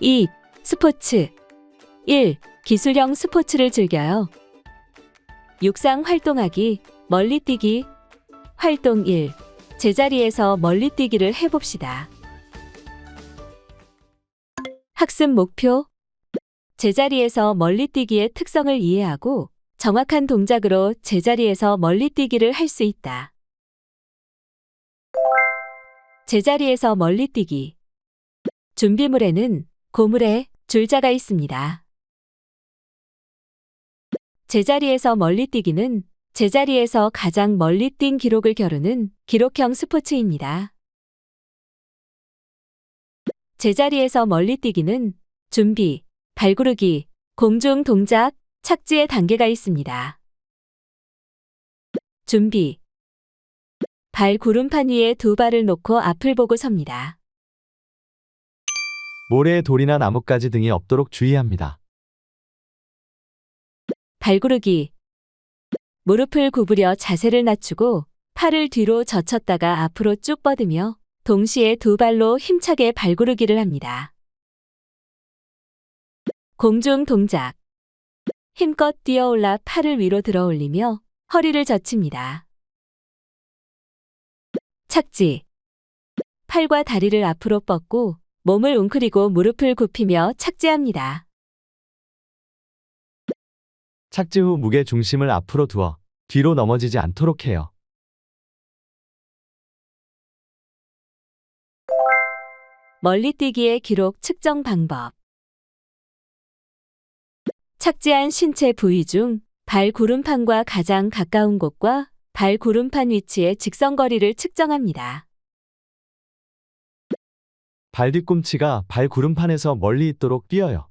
2. 스포츠 1. 기술형 스포츠를 즐겨요. 육상 활동하기, 멀리 뛰기. 활동 1. 제자리에서 멀리 뛰기를 해봅시다. 학습 목표 제자리에서 멀리 뛰기의 특성을 이해하고 정확한 동작으로 제자리에서 멀리 뛰기를 할 수 있다. 제자리에서 멀리 뛰기. 준비물에는 고물에 줄자가 있습니다. 제자리에서 멀리 뛰기는 제자리에서 가장 멀리 뛴 기록을 겨루는 기록형 스포츠입니다. 제자리에서 멀리 뛰기는 준비, 발구르기, 공중 동작, 착지의 단계가 있습니다. 준비. 발 구름판 위에 두 발을 놓고 앞을 보고 섭니다. 모래에 돌이나 나뭇가지 등이 없도록 주의합니다. 발구르기. 무릎을 구부려 자세를 낮추고 팔을 뒤로 젖혔다가 앞으로 쭉 뻗으며 동시에 두 발로 힘차게 발구르기를 합니다. 공중 동작. 힘껏 뛰어올라 팔을 위로 들어 올리며 허리를 젖힙니다. 착지. 팔과 다리를 앞으로 뻗고 몸을 웅크리고 무릎을 굽히며 착지합니다. 착지 후 무게 중심을 앞으로 두어 뒤로 넘어지지 않도록 해요. 멀리 뛰기의 기록 측정 방법. 착지한 신체 부위 중 발 구름판과 가장 가까운 곳과 발 구름판 위치의 직선거리를 측정합니다. 발 뒤꿈치가 발 구름판에서 멀리 있도록 뛰어요.